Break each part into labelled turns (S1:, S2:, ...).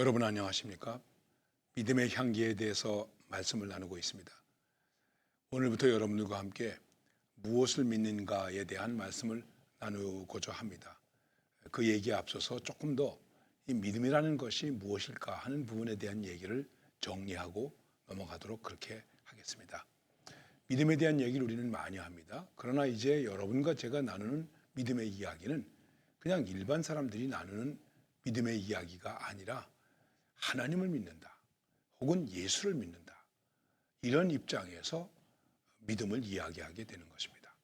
S1: 여러분 안녕하십니까? 믿음의 향기에 대해서 말씀을 나누고 있습니다. 오늘부터 여러분들과 함께 무엇을 믿는가에 대한 말씀을 나누고자 합니다. 그 얘기에 앞서서 조금 더 이 믿음이라는 것이 무엇일까 하는 부분에 대한 얘기를 정리하고 넘어가도록 그렇게 하겠습니다. 믿음에 대한 얘기를 우리는 많이 합니다. 그러나 이제 여러분과 제가 나누는 믿음의 이야기는 그냥 일반 사람들이 나누는 믿음의 이야기가 아니라 하나님을 믿는다. 혹은 예수를 믿는다. 이런 입장에서 믿음을 이야기하게 되는 것입니다.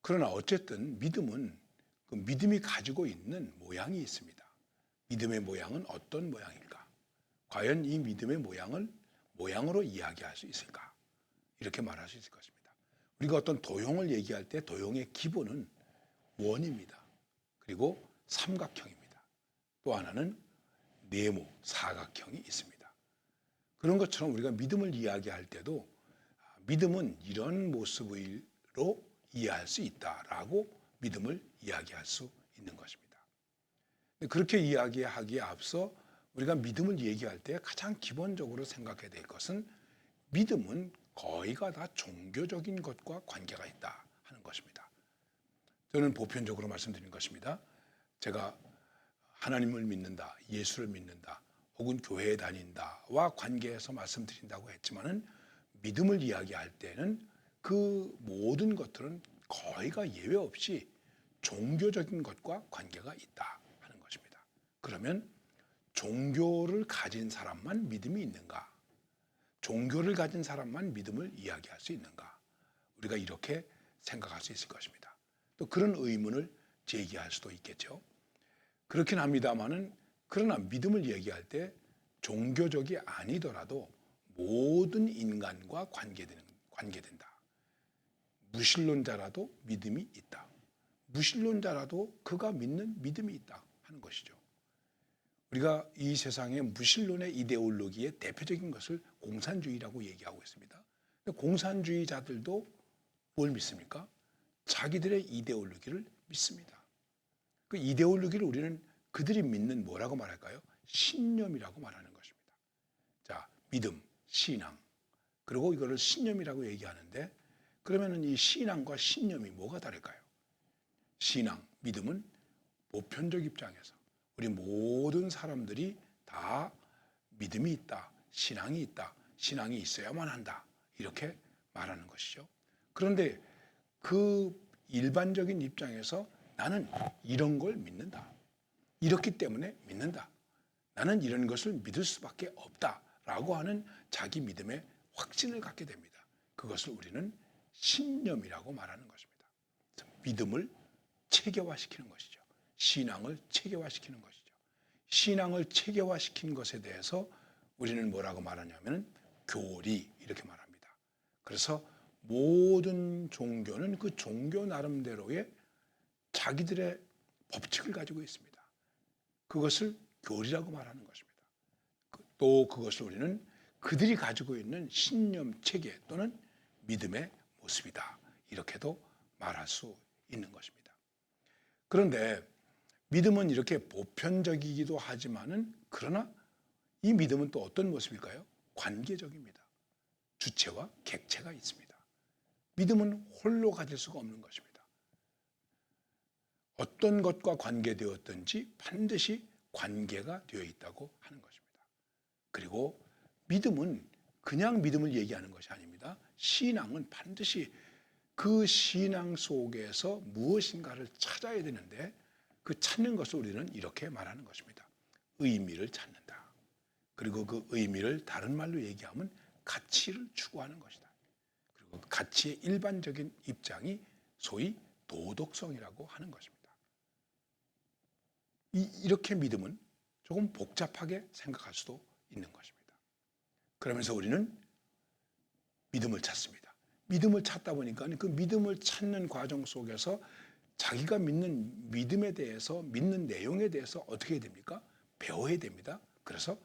S1: 그러나 어쨌든 믿음은 그 믿음이 가지고 있는 모양이 있습니다. 믿음의 모양은 어떤 모양일까? 과연 이 믿음의 모양을 모양으로 이야기할 수 있을까? 이렇게 말할 수 있을 것입니다. 우리가 어떤 도형을 얘기할 때 도형의 기본은 원입니다. 그리고 삼각형입니다. 또 하나는 네모, 사각형이 있습니다. 그런 것처럼 우리가 믿음을 이야기할 때도 아, 믿음은 이런 모습으로 이해할 수 있다라고 믿음을 이야기할 수 있는 것입니다. 그렇게 이야기하기에 앞서 우리가 믿음을 얘기할 때 가장 기본적으로 생각해야 될 것은 믿음은 거의가 다 종교적인 것과 관계가 있다 하는 것입니다. 저는 보편적으로 말씀드린 것입니다. 제가 하나님을 믿는다, 예수를 믿는다, 혹은 교회에 다닌다와 관계해서 말씀드린다고 했지만은 믿음을 이야기할 때는 그 모든 것들은 거의가 예외 없이 종교적인 것과 관계가 있다 하는 것입니다. 그러면 종교를 가진 사람만 믿음이 있는가? 종교를 가진 사람만 믿음을 이야기할 수 있는가? 우리가 이렇게 생각할 수 있을 것입니다. 또 그런 의문을 제기할 수도 있겠죠. 그렇긴 합니다만은 그러나 믿음을 얘기할 때 종교적이 아니더라도 모든 인간과 관계되는 관계된다. 무신론자라도 믿음이 있다. 무신론자라도 그가 믿는 믿음이 있다 하는 것이죠. 우리가 이 세상의 무신론의 이데올로기의 대표적인 것을 공산주의라고 얘기하고 있습니다. 공산주의자들도 뭘 믿습니까? 자기들의 이데올로기를 믿습니다. 그 이데올로기를 우리는 그들이 믿는 뭐라고 말할까요? 신념이라고 말하는 것입니다. 자, 믿음, 신앙. 그리고 이거를 신념이라고 얘기하는데 그러면은 이 신앙과 신념이 뭐가 다를까요? 신앙, 믿음은 보편적 입장에서 우리 모든 사람들이 다 믿음이 있다, 신앙이 있다, 신앙이 있어야만 한다. 이렇게 말하는 것이죠. 그런데 그 일반적인 입장에서 나는 이런 걸 믿는다. 이렇기 때문에 믿는다. 나는 이런 것을 믿을 수밖에 없다 라고 하는 자기 믿음의 확신을 갖게 됩니다. 그것을 우리는 신념이라고 말하는 것입니다. 믿음을 체계화시키는 것이죠. 신앙을 체계화시키는 것이죠. 신앙을 체계화시킨 것에 대해서 우리는 뭐라고 말하냐면 교리 이렇게 말합니다. 그래서 모든 종교는 그 종교 나름대로의 자기들의 법칙을 가지고 있습니다. 그것을 교리라고 말하는 것입니다. 그- 또 그것을 우리는 그들이 가지고 있는 신념 체계 또는 믿음의 모습이다. 이렇게도 말할 수 있는 것입니다. 그런데 믿음은 이렇게 보편적이기도 하지만은 그러나 이 믿음은 또 어떤 모습일까요? 관계적입니다. 주체와 객체가 있습니다. 믿음은 홀로 가질 수가 없는 것입니다. 어떤 것과 관계되었든지 반드시 관계가 되어 있다고 하는 것입니다. 그리고 믿음은 그냥 믿음을 얘기하는 것이 아닙니다. 신앙은 반드시 그 신앙 속에서 무엇인가를 찾아야 되는데 그 찾는 것을 우리는 이렇게 말하는 것입니다. 의미를 찾는다. 그리고 그 의미를 다른 말로 얘기하면 가치를 추구하는 것이다. 그리고 그 가치의 일반적인 입장이 소위 도덕성이라고 하는 것입니다. 이, 렇게 믿음은 조금 복잡하게 생각할 수도 있는 것입니다. 그러면서 우리는 믿음을 찾습니다. 믿음을 찾다 보니까 그 믿음을 찾는 과정 속에서 자기가 믿는 믿음에 대해서 믿는 내용에 대해서 어떻게 해야 됩니까? 배워야 됩니다. 그래서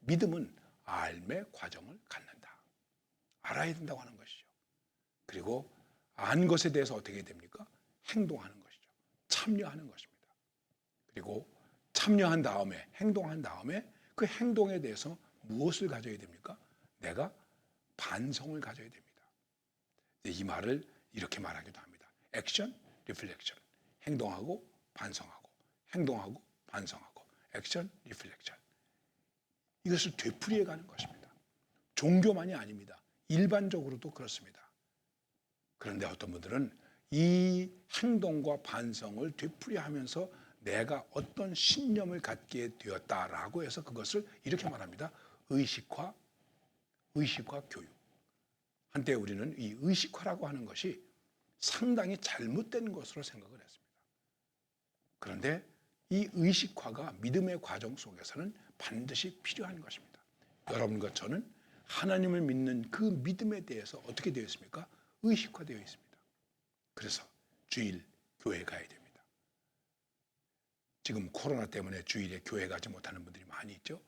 S1: 믿음은 알매 과정을 갖는다. 알아야 된다고 하는 것이죠. 그리고 안 것에 대해서 어떻게 됩니까? 행동하는 것이죠. 참여하는 것입니다. 그리고 참여한 다음에 행동한 다음에 그그 행동에 대해서 무엇을 가져야 됩니까? 내가 반성을 가져야 됩니다. 이 말을 이렇게 말하기도 합니다. 액션, 리플렉션. 행동하고 반성하고 행동하고 반성하고 액션, 리플렉션. 이것을 되풀이해 가는 것입니다. 종교만이 아닙니다. 일반적으로도 그렇습니다. 그런데 어떤 분들은 이 행동과 반성을 되풀이하면서 내가 어떤 신념을 갖게 되었다라고 해서 그것을 이렇게 말합니다. 의식화, 의식화 교육. 한때 우리는 이 의식화라고 하는 것이 상당히 잘못된 것으로 생각을 했습니다. 그런데 이 의식화가 믿음의 과정 속에서는 반드시 필요한 것입니다. 여러분과 저는 하나님을 믿는 그 믿음에 대해서 어떻게 되어 있습니까? 의식화되어 있습니다. 그래서 주일 교회 가야 됩니다. 지금 코로나 때문에 주일에 교회 가지 못하는 분들이 많이 있죠.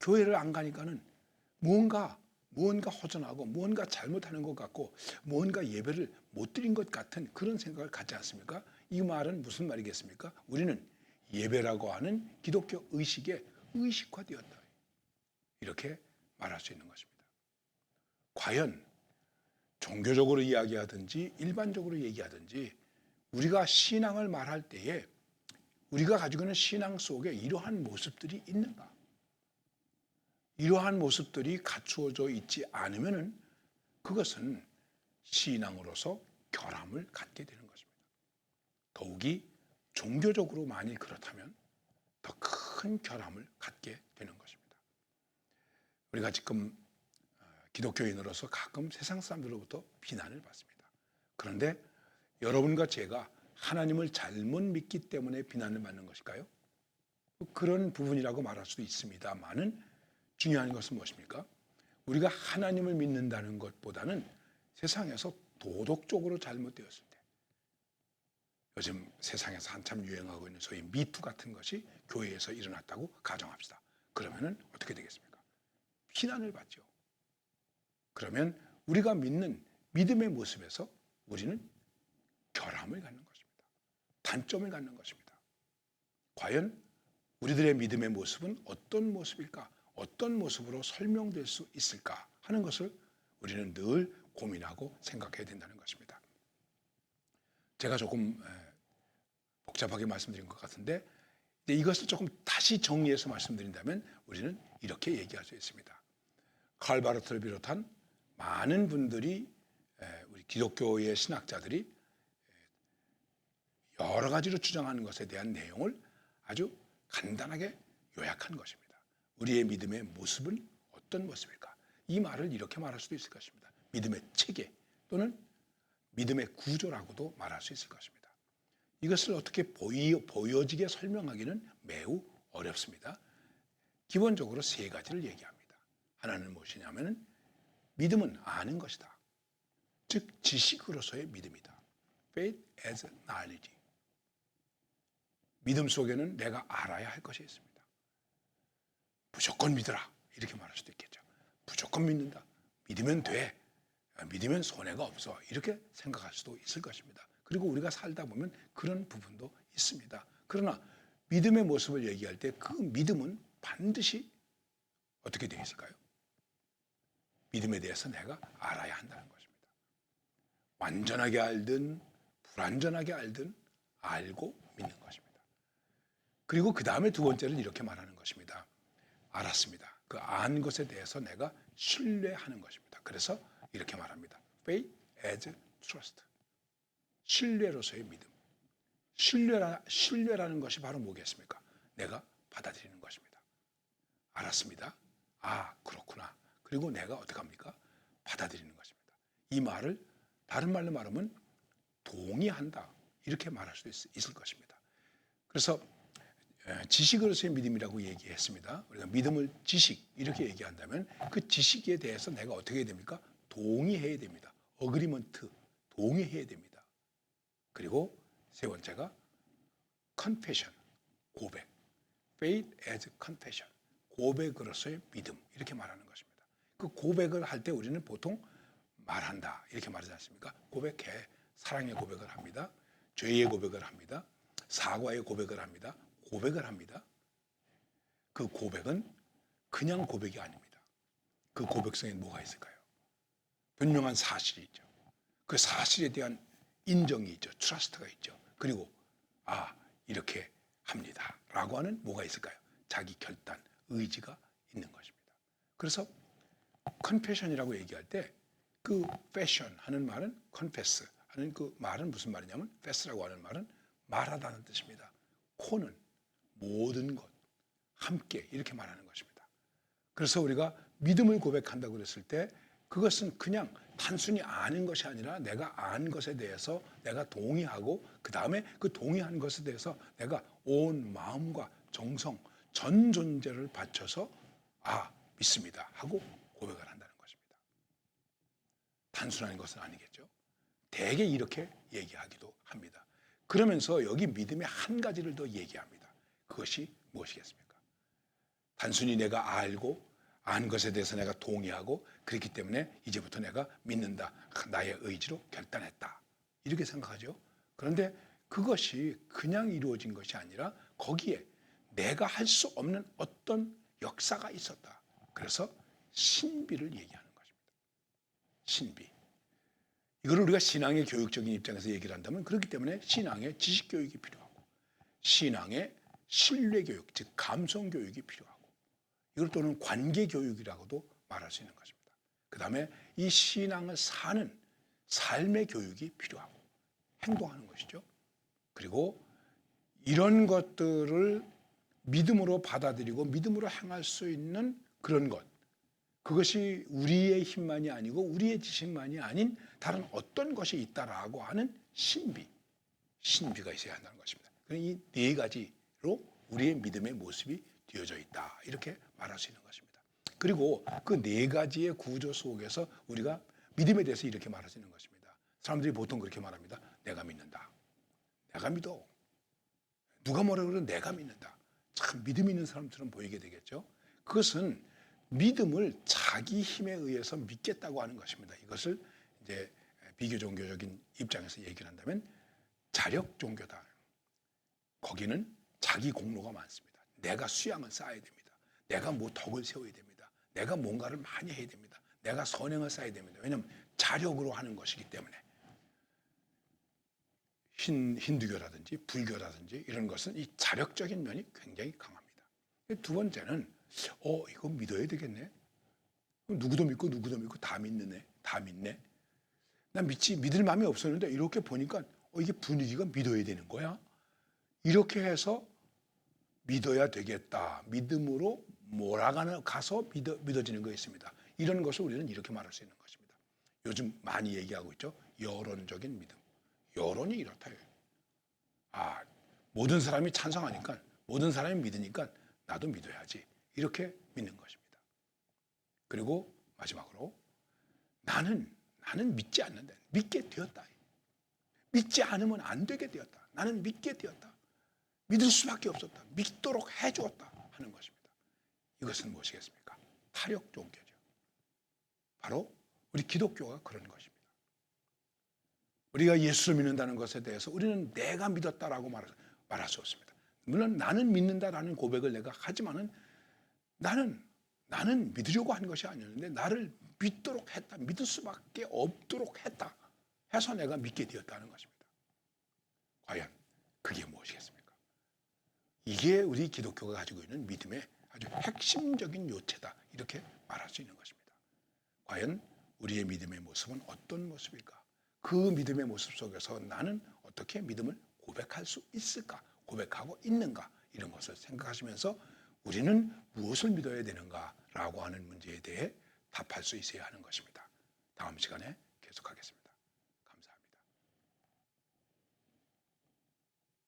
S1: 교회를 안 가니까는 무언가 무언가 허전하고 무언가 잘못하는 것 같고 무언가 예배를 못 드린 것 같은 그런 생각을 갖지 않습니까? 이 말은 무슨 말이겠습니까? 우리는 예배라고 하는 기독교 의식에 의식화되었다. 이렇게 말할 수 있는 것입니다. 과연 종교적으로 이야기하든지 일반적으로 얘기하든지 우리가 신앙을 말할 때에 우리가 가지고 있는 신앙 속에 이러한 모습들이 있는가? 이러한 모습들이 갖추어져 있지 않으면은 그것은 신앙으로서 결함을 갖게 되는 것입니다. 더욱이 종교적으로 만일 그렇다면 더 큰 결함을 갖게 되는 것입니다. 우리가 지금 어, 기독교인으로서 가끔 세상 사람들로부터 비난을 받습니다. 그런데 여러분과 제가 하나님을 잘못 믿기 때문에 비난을 받는 것일까요? 그런 부분이라고 말할 수도 있습니다만은 중요한 것은 무엇입니까? 우리가 하나님을 믿는다는 것보다는 세상에서 도덕적으로 잘못되었을 때 요즘 세상에서 한참 유행하고 있는 소위 미투 같은 것이 교회에서 일어났다고 가정합시다. 그러면은 어떻게 되겠습니까? 비난을 받죠. 그러면 우리가 믿는 믿음의 모습에서 우리는 결함을 갖는. 단점을 갖는 것입니다. 과연 우리들의 믿음의 모습은 어떤 모습일까? 어떤 모습으로 설명될 수 있을까 하는 것을 우리는 늘 고민하고 생각해야 된다는 것입니다. 제가 조금 복잡하게 말씀드린 것 같은데 이것을 조금 다시 정리해서 말씀드린다면 우리는 이렇게 얘기할 수 있습니다. 칼 바르트를 비롯한 많은 분들이 우리 기독교의 신학자들이 여러 가지로 주장하는 것에 대한 내용을 아주 간단하게 요약한 것입니다. 우리의 믿음의 모습은 어떤 모습일까? 이 말을 이렇게 말할 수도 있을 것입니다. 믿음의 체계 또는 믿음의 구조라고도 말할 수 있을 것입니다. 이것을 어떻게 보여, 보여지게 설명하기는 매우 어렵습니다. 기본적으로 세 가지를 얘기합니다. 하나는 무엇이냐면 믿음은 아는 것이다. 즉 지식으로서의 믿음이다. Faith as knowledge. 믿음 속에는 내가 알아야 할 것이 있습니다. 무조건 믿어라. 이렇게 말할 수도 있겠죠. 무조건 믿는다. 믿으면 돼. 믿으면 손해가 없어. 이렇게 생각할 수도 있을 것입니다. 그리고 우리가 살다 보면 그런 부분도 있습니다. 그러나 믿음의 모습을 얘기할 때 그 믿음은 반드시 어떻게 되어 있을까요? 믿음에 대해서 내가 알아야 한다는 것입니다. 완전하게 알든 불완전하게 알든 알고 믿는 것입니다. 그리고 그 다음에 두 번째는 이렇게 말하는 것입니다. 알았습니다. 그 안 것에 대해서 내가 신뢰하는 것입니다. 그래서 이렇게 말합니다. Faith as trust. 신뢰로서의 믿음. 신뢰라, 신뢰라는 것이 바로 뭐겠습니까? 내가 받아들이는 것입니다. 알았습니다. 아, 그렇구나. 그리고 내가 어떻게 합니까? 받아들이는 것입니다. 이 말을 다른 말로 말하면 동의한다. 이렇게 말할 수 있을 것입니다. 그래서 예, 지식으로서의 믿음이라고 얘기했습니다. 우리가 믿음을 지식 이렇게 얘기한다면 그 지식에 대해서 내가 어떻게 해야 됩니까? 동의해야 됩니다. 어그리먼트 동의해야 됩니다. 그리고 세 번째가 confession 고백 faith as confession 고백으로서의 믿음 이렇게 말하는 것입니다. 그 고백을 할 때 우리는 보통 말한다 이렇게 말하지 않습니까? 고백해 사랑의 고백을 합니다. 죄의 고백을 합니다. 사과의 고백을 합니다. 고백을 합니다. 그 고백은 그냥 고백이 아닙니다. 그 고백성에 뭐가 있을까요? 분명한 사실이 있죠. 그 사실에 대한 인정이 있죠. 트러스트가 있죠. 그리고 아 이렇게 합니다 라고 하는 뭐가 있을까요? 자기 결단, 의지가 있는 것입니다. 그래서 컨페션이라고 얘기할 때 그 패션 하는 말은 컨페스 하는 그 말은 무슨 말이냐면 패스라고 하는 말은 말하다는 뜻입니다. 코는 모든 것 함께 이렇게 말하는 것입니다. 그래서 우리가 믿음을 고백한다고 그랬을 때 그것은 그냥 단순히 아는 것이 아니라 내가 안 것에 대해서 내가 동의하고 그 다음에 그 동의한 것에 대해서 내가 온 마음과 정성 전 존재를 바쳐서 아 믿습니다 하고 고백을 한다는 것입니다. 단순한 것은 아니겠죠. 대개 이렇게 얘기하기도 합니다. 그러면서 여기 믿음의 한 가지를 더 얘기합니다. 그것이 무엇이겠습니까? 단순히 내가 알고 안 것에 대해서 내가 동의하고 그렇기 때문에 이제부터 내가 믿는다. 나의 의지로 결단했다. 이렇게 생각하죠. 그런데 그것이 그냥 이루어진 것이 아니라 거기에 내가 할 수 없는 어떤 역사가 있었다. 그래서 신비를 얘기하는 것입니다. 신비. 이거를 우리가 신앙의 교육적인 입장에서 얘기를 한다면 그렇기 때문에 신앙의 지식 교육이 필요하고 신앙의 신뢰 교육, 즉 감성 교육이 필요하고 이걸 또는 관계 교육이라고도 말할 수 있는 것입니다. 그 다음에 이 신앙을 사는 삶의 교육이 필요하고 행동하는 것이죠. 그리고 이런 것들을 믿음으로 받아들이고 믿음으로 행할 수 있는 그런 것. 그것이 우리의 힘만이 아니고 우리의 지식만이 아닌 다른 어떤 것이 있다라고 하는 신비. 신비가 있어야 한다는 것입니다. 이네 가지 로 우리의 믿음의 모습이 되어져 있다. 이렇게 말할 수 있는 것입니다. 그리고 그 네 가지의 구조 속에서 우리가 믿음에 대해서 이렇게 말할 수 있는 것입니다. 사람들이 보통 그렇게 말합니다. 내가 믿는다. 내가 믿어. 누가 뭐라 그래도 내가 믿는다. 참 믿음 있는 사람처럼 보이게 되겠죠. 그것은 믿음을 자기 힘에 의해서 믿겠다고 하는 것입니다. 이것을 이제 비교 종교적인 입장에서 얘기를 한다면 자력 종교다. 거기는 자기 공로가 많습니다. 내가 수양을 쌓아야 됩니다. 내가 뭐 덕을 세워야 됩니다. 내가 뭔가를 많이 해야 됩니다. 내가 선행을 쌓아야 됩니다. 왜냐하면 자력으로 하는 것이기 때문에 흰, 힌두교라든지 불교라든지 이런 것은 이 자력적인 면이 굉장히 강합니다. 두 번째는 어 이거 믿어야 되겠네. 누구도 믿고 누구도 믿고 다 믿네. 다 믿네. 난 믿지 믿을 마음이 없었는데 이렇게 보니까 어 이게 분위기가 믿어야 되는 거야. 이렇게 해서 믿어야 되겠다. 믿음으로 몰아가는 가서 믿어, 믿어지는 거 있습니다. 이런 것을 우리는 이렇게 말할 수 있는 것입니다. 요즘 많이 얘기하고 있죠. 여론적인 믿음. 여론이 이렇다. 아, 모든 사람이 찬성하니까, 모든 사람이 믿으니까 나도 믿어야지. 이렇게 믿는 것입니다. 그리고 마지막으로 나는, 나는 믿지 않는다. 믿게 되었다. 믿지 않으면 안 되게 되었다. 나는 믿게 되었다. 믿을 수밖에 없었다. 믿도록 해주었다. 하는 것입니다. 이것은 무엇이겠습니까? 타력 종교죠. 바로 우리 기독교가 그런 것입니다. 우리가 예수를 믿는다는 것에 대해서 우리는 내가 믿었다라고 말할, 수 없습니다. 물론 나는 믿는다라는 고백을 내가 하지만은 나는 나는 믿으려고 한 것이 아니었는데 나를 믿도록 했다. 믿을 수밖에 없도록 했다. 해서 내가 믿게 되었다는 것입니다. 과연 그게 무엇이겠습니까? 이게 우리 기독교가 가지고 있는 믿음의 아주 핵심적인 요체다. 이렇게 말할 수 있는 것입니다. 과연 우리의 믿음의 모습은 어떤 모습일까? 그 믿음의 모습 속에서 나는 어떻게 믿음을 고백할 수 있을까? 고백하고 있는가? 이런 것을 생각하시면서 우리는 무엇을 믿어야 되는가라고 하는 문제에 대해 답할 수 있어야 하는 것입니다. 다음 시간에 계속하겠습니다.